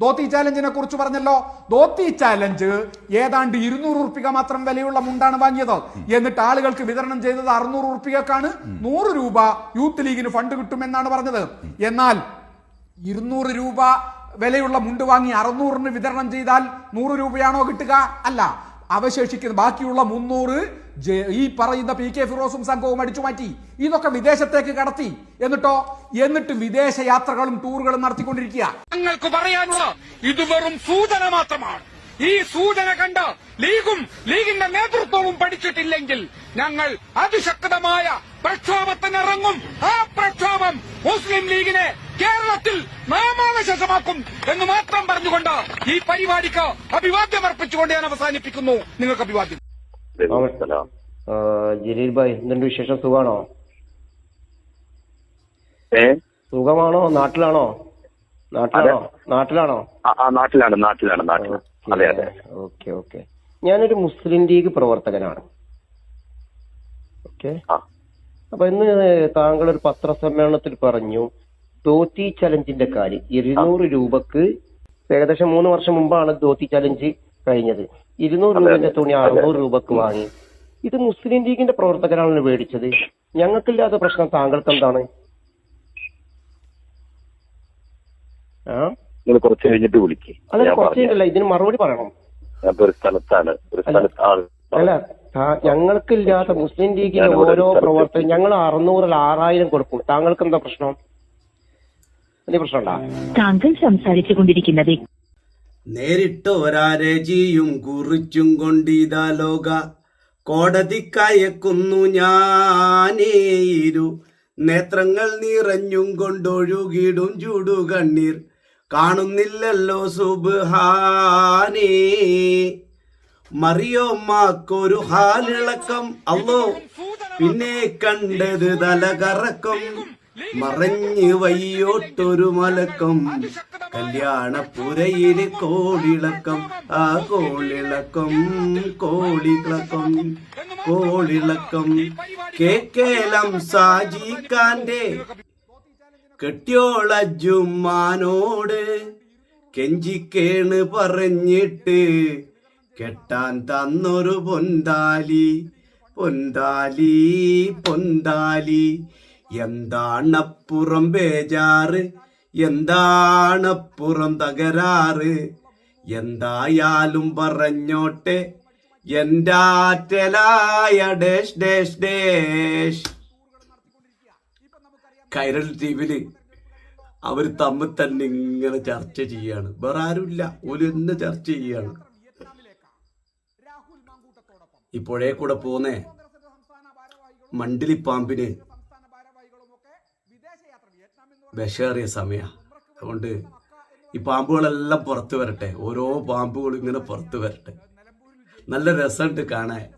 ധോത്തി ചാലഞ്ചിനെ കുറിച്ച് പറഞ്ഞല്ലോ. ധോത്തി ചാലഞ്ച് ഏതാണ്ട് ഇരുന്നൂറ് ഉറുപ്പിക മാത്രം വിലയുള്ള മുണ്ടാണ് വാങ്ങിയത്. എന്നിട്ട് ആളുകൾക്ക് വിതരണം ചെയ്തത് അറുന്നൂറ് ഉറുപ്പികക്കാണ്. നൂറ് രൂപ യൂത്ത് ലീഗിന് ഫണ്ട് കിട്ടുമെന്നാണ് പറഞ്ഞത്. എന്നാൽ ഇരുന്നൂറ് രൂപ വിലയുള്ള മുണ്ട് വാങ്ങി അറുന്നൂറിന് വിതരണം ചെയ്താൽ നൂറ് രൂപയാണോ കിട്ടുക? അല്ല. അവശേഷിക്കുന്ന ബാക്കിയുള്ള മുന്നൂറ് ഈ പറയുന്ന പി കെ ഫിറോസും സംഘവും അടിച്ചു മാറ്റി. ഇതൊക്കെ വിദേശത്തേക്ക് കടത്തി. എന്നിട്ടോ? എന്നിട്ട് വിദേശ യാത്രകളും ടൂറുകളും നടത്തിക്കൊണ്ടിരിക്കുക. ഞങ്ങൾക്ക് പറയാനുള്ള ഇത് വെറും സൂചന മാത്രമാണ്. ഈ സൂചന കണ്ട് ലീഗും ലീഗിന്റെ നേതൃത്വവും പഠിച്ചിട്ടില്ലെങ്കിൽ ഞങ്ങൾ അതിശക്തമായ പ്രക്ഷോഭത്തിനിറങ്ങും. ആ പ്രക്ഷോഭം മുസ്ലിം ലീഗിനെ കേരളത്തിൽ നാമാവശേഷമാക്കും എന്ന് മാത്രം പറഞ്ഞുകൊണ്ട് ഈ പരിപാടിക്ക് അഭിവാദ്യം അർപ്പിച്ചുകൊണ്ട് ഞാൻ അവസാനിപ്പിക്കുന്നു. നിങ്ങൾക്ക് അഭിവാദ്യം. ജലീൽ ഭായ് എന്തുണ്ട് വിശേഷം? സുഖാണോ? സുഖമാണോ? നാട്ടിലാണോ? നാട്ടിലാണോ? നാട്ടിലാണോ? നാട്ടിലാണ് നാട്ടിലാണ് നാട്ടിലാണ് അതെ അതെ. Okay okay. ഞാനൊരു മുസ്ലിം ലീഗ് പ്രവർത്തകനാണ്. ഓക്കെ? അപ്പൊ ഇന്ന് താങ്കൾ ഒരു പത്രസമ്മേളനത്തിൽ പറഞ്ഞു. ധോത്തി ചലഞ്ചിന്റെ കാര്യം. ഇരുന്നൂറ് രൂപക്ക് ഏകദേശം മൂന്ന് വർഷം മുമ്പാണ് ധോത്തി ചലഞ്ച് കഴിഞ്ഞത്. ഇരുന്നൂറ് രൂപന്റെ തുണി അറുന്നൂറ് രൂപക്ക് വാങ്ങി. ഇത് മുസ്ലിം ലീഗിന്റെ പ്രവർത്തകരാണല്ലോ മേടിച്ചത്. ഞങ്ങൾക്കില്ലാത്ത പ്രശ്നം താങ്കൾക്ക് എന്താണ് നിങ്ങൾ കുറച്ച് കഴിഞ്ഞിട്ട് വിളിക്കേ. അല്ല കുറച്ച് ഇതിന് മറുപടി പറയണം. ഒരു സ്ഥലത്താണ്. ഒരു അല്ല. അല്ല ഞങ്ങൾക്കില്ലാത്ത മുസ്ലിം ലീഗിന്റെ ഓരോ പ്രവർത്തകരും ഞങ്ങൾ അറുന്നൂറിൽ ആറായിരം കൊടുക്കും. താങ്കൾക്ക് എന്താ പ്രശ്നം? എന്തെങ്കിലും പ്രശ്നമുണ്ടാ? താങ്കൾ സംസാരിച്ചു കൊണ്ടിരിക്കുന്നത് നേരിട്ട് നേരിട്ടൊരാരജിയും കുറിച്ചും കൊണ്ടിതാ ലോക. കോടതിക്കയക്കുന്നു ഞാനേയിരു നേത്രങ്ങൾ നിറഞ്ഞും കൊണ്ടൊഴുകിടും ചൂടുകണ്ണീർ. കാണുന്നില്ലല്ലോ സുബ്ഹാനേ. മറിയോമാക്കൊരു ഹാലിളക്കം. അല്ലോ പിന്നെ കണ്ടത് തലകറക്കം. മറഞ്ഞ് വയ്യോട്ടൊരു മലക്കം. കല്യാണപ്പുരയിൽ കോളിളക്കം. ആ കോളിളക്കം കോളിളക്കം കോളിളക്കം. കേക്കേലം സാജിക്കാന്റെ കെട്ടിയോള ജുമ്മാനോട് കെഞ്ചിക്കേണ് പറഞ്ഞിട്ട് കെട്ടാൻ തന്നൊരു പൊന്താലി പൊന്താലി പൊന്താലി. എന്താണപ്പുറം ബേജാറ്? എന്താണപ്പുറം തകരാറ്? എന്തായാലും പറഞ്ഞോട്ടെ എന്റാറ്റലായ ഡേഷ് ഡേഷ് ഡേഷ്. കൈരൾ ടീമിൽ അവർ തമ്മിൽ തന്നെ ഇങ്ങനെ ചർച്ച ചെയ്യാണ്. വേറെ ആരുമില്ല. ഒരുന്ന് ചർച്ച ചെയ്യാണ്. ഇപ്പോഴേ കൂടെ പോന്നേ. മണ്ടിലിപ്പാമ്പിന് വിഷേറിയ സമയ. അതുകൊണ്ട് ഈ പാമ്പുകളെല്ലാം പുറത്തു വരട്ടെ. ഓരോ പാമ്പുകളും ഇങ്ങനെ പുറത്തു വരട്ടെ. നല്ല രസമുണ്ട് കാണാൻ.